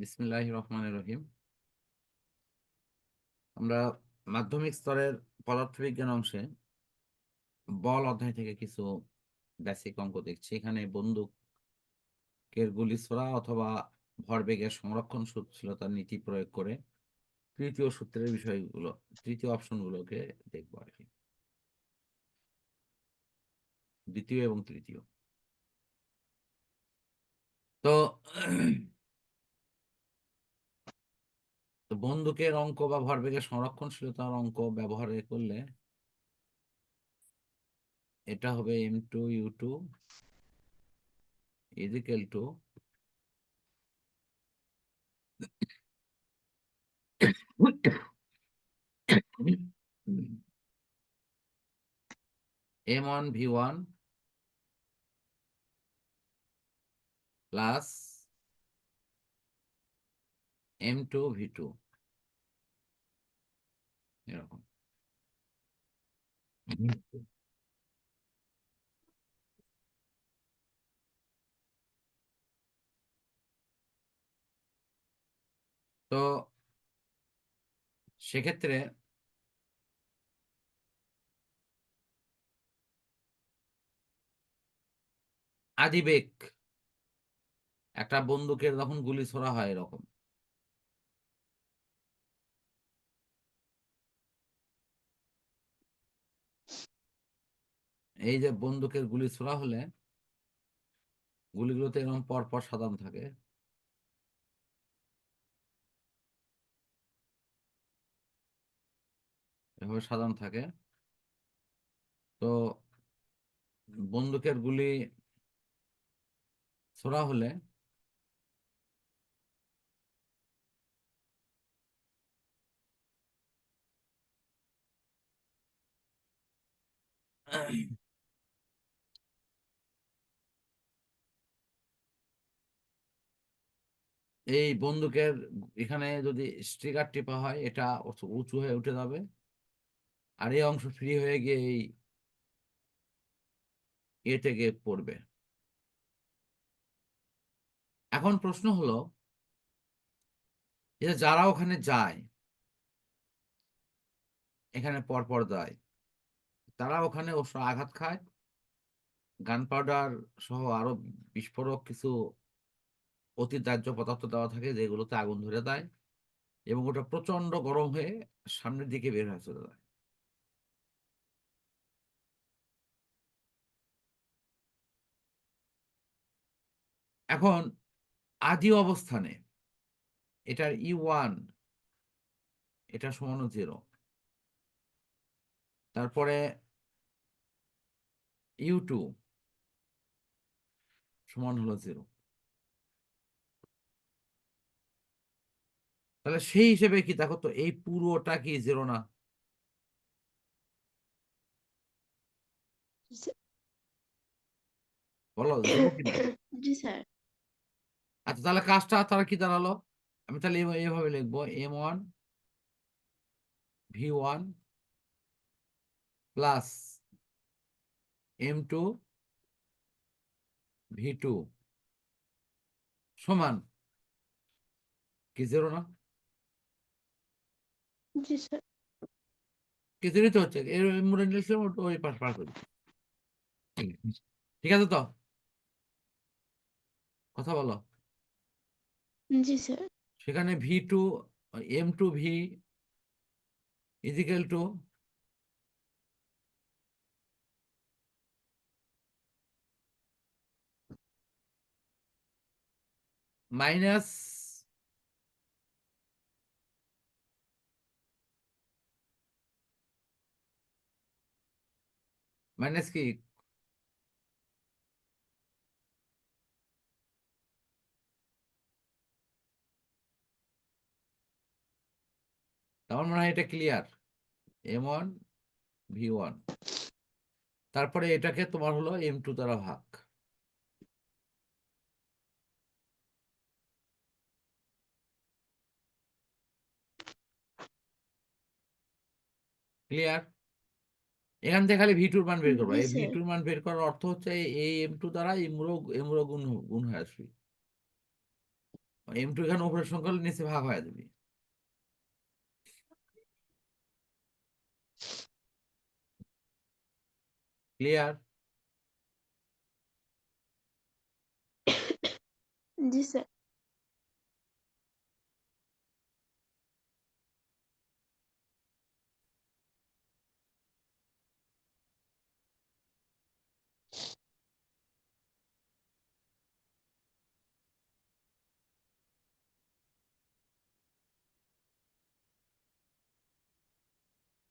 বিসমিল্লাহ রহমান রহিম। আমরা মাধ্যমিক স্তরের পদার্থবিজ্ঞান অংশে বল অধ্যায় থেকে কিছু বেসিক অঙ্ক দেখছি। এখানে বন্দুকের গুলি ছোড়া অথবা ভরবেগের সংরক্ষণ সংরক্ষণশীলতার নীতি প্রয়োগ করে তৃতীয় সূত্রের বিষয়গুলো, তৃতীয় অপশনগুলোকে দেখব আর কি। দ্বিতীয় এবং তৃতীয়। তো তো বন্দুকের অঙ্ক বা ভরবেগের সংরক্ষণশীলতার অঙ্ক ব্যবহার করলে এটা হবে M two U two is equal to M one V one plus M two V two এরকম। তো সেক্ষেত্রে আদিবেগ, একটা বন্দুকের যখন গুলি ছোড়া হয় এরকম। এই যে বন্দুকের গুলি ছোড়া হলে গুলিগুলোতে এরকম পরপর সাজানো থাকে। এভাবে সাজানো থাকে। তো বন্দুকের গুলি ছোড়া হলে এই বন্দুকের এখানে যদি স্ট্রিগার টিপা হয়, এটা উঁচু- হয়ে উঠে যাবে। আর এই অংশ ফ্রি হয়ে গিয়ে এই এতে গিয়ে পড়বে। এখন প্রশ্ন হলো, যে যারা ওখানে যায়, এখানে পরপর যায়, তারা ওখানে অবশ্য আঘাত খায়? গান পাউডার সহ আরও বিস্ফোরক কিছু অতি দাহ্য পদার্থ দেওয়া থাকে যেগুলোতে আগুন ধরে দেয় এবং ওটা প্রচণ্ড গরম হয়ে সামনের দিকে বের হয়ে চলে যায়। এখন আদি অবস্থানে এটার ই ওয়ান এটা সমান জিরো তারপরে ইউ টু সমান হলো জিরো তাহলে সেই হিসেবে কি দেখো তো এই পুরোটা কি জিরো না? বলো? জি স্যার। আচ্ছা তাহলে কাজটা তারা কি দাঁড়াল আমি তাহলে এইভাবে লিখব M one V one plus M two V two সমান কি জিরো না? জি স্যার। কি তো হচ্ছে এর মুড়ে নিয়েছিলাম ওই পাশ পার করি ঠিক আছে তো? কথা বলো। জি স্যার। সেখানে V two M two V is equal to minus minus কি? আমার মনে হয় এটা clear M one V one তারপরে এটাকে তোমার হলো এম টু দ্বারা ভাগ। ক্লিয়ার এখান থেকে খালি ভি টুর মান বের করব। এই ভি স্যার। টুর মান বের করার অর্থ হচ্ছে এই এম টু দ্বারা এমরো এমরো গুণ গুণ হয়ে আসবে। এম টু এখানে উপরের সংখ্যা নিচে ভাগ হয়ে যাবে। ক্লিয়ার জি স্যার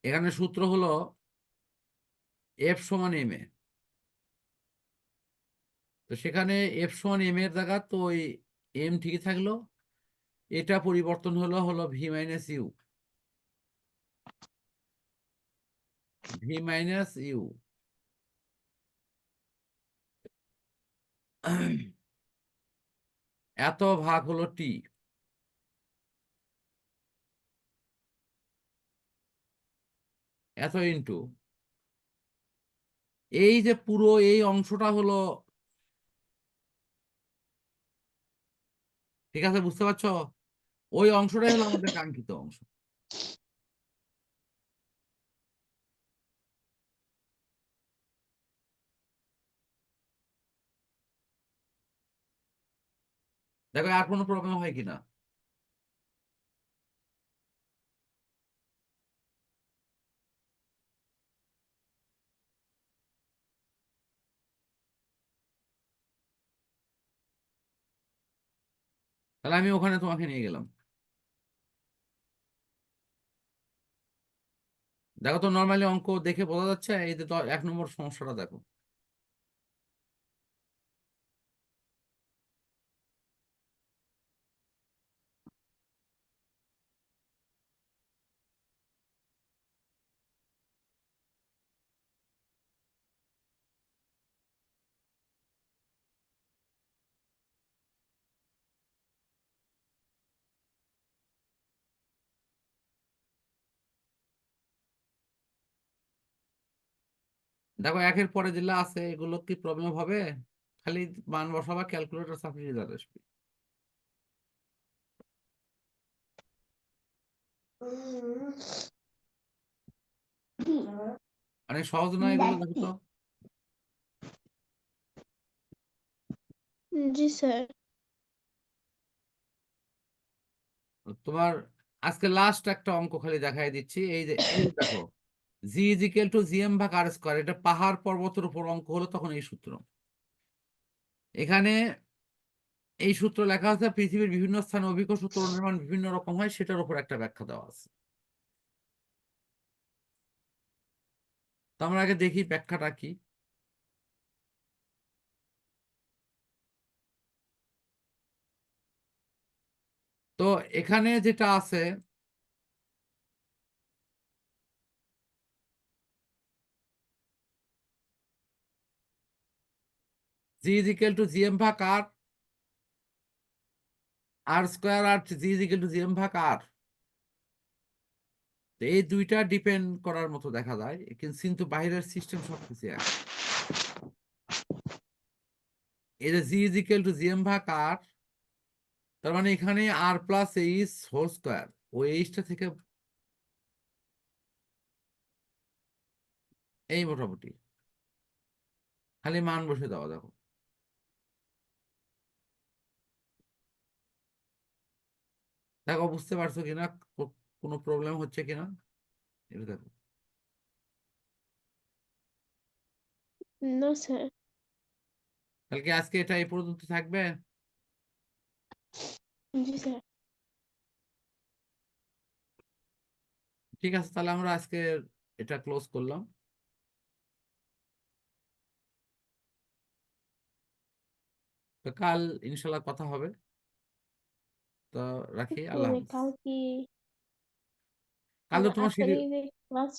এখানে সূত্র হলো এফ সমান এম এ তো সেখানে এফ সমান এম এর জায়গা, তো ওই এম ঠিকই থাকল। এটা পরিবর্তন হলো হলো V minus U V minus U এত ভাগ হলো টি এত ইন্টু এই যে পুরো এই অংশটা হলো, ঠিক আছে, বুঝতে পারছ? ওই অংশটাই হলো আমাদের কাঙ্ক্ষিত অংশ। দেখো, আর কোনো প্রবলেম হয় কিনা? তাহলে আমি ওখানে তোমাকে নিয়ে গেলাম। দেখো তো নর্মালি অঙ্ক দেখে বোঝা যাচ্ছে, এই যে এক নম্বর সমস্যাটা দেখো। দেখো একের পরে যেগুলো আছে এগুলো কি প্রবলেম হবে? খালি মান বসাবা ক্যালকুলেটর সাপ্লি রেজাল্ট আসবে অনেক সহজ না এগুলো দেখো তো। জি স্যার। তোমার আজকে লাস্ট একটা অঙ্ক খালি দেখাই দিচ্ছি। এই যে দেখো। G is equal to GM ভাগ আর স্কোয়ার এটা পাহাড় পর্বতের উপর অঙ্ক হলো তখন এই সূত্র। এখানে এই সূত্র লেখা আছে, পৃথিবীর বিভিন্ন স্থানে অভিকর্ষ ত্বরণের মান বিভিন্ন রকম হয়, সেটার উপর একটা ব্যাখ্যা দেওয়া আছে। তো আমরা আগে দেখি ব্যাখ্যাটা কি। তো এখানে যেটা আছে G is equal to GM ভাগ আর তো এই দুইটা ডিপেন্ড করার মতো দেখা যায় কিন- কিন্তু বাইরের সিস্টেম সবকিছু এক। যে জি ইজ টু জিএম ভাগ আর তার মানে এখানে R plus H whole square ওই এইচটা থেকে এই মোটামুটি। খালি মান বসে দেওয়া দেখো। দেখো বুঝতে পারছ কিনা? কোনো প্রবলেম হচ্ছে কিনা? এটা দেখো। না স্যার তাহলে আজকে এটা এই পর্যন্ত থাকবে? জি স্যার ঠিক আছে তাহলে আমরা আজকে এটা ক্লোজ করলাম। তো কাল ইনশাল্লাহ কথা হবে। তো রাখি আল্লাহ হাফিজ। কাল কি কাল তো তোমার ক্লাস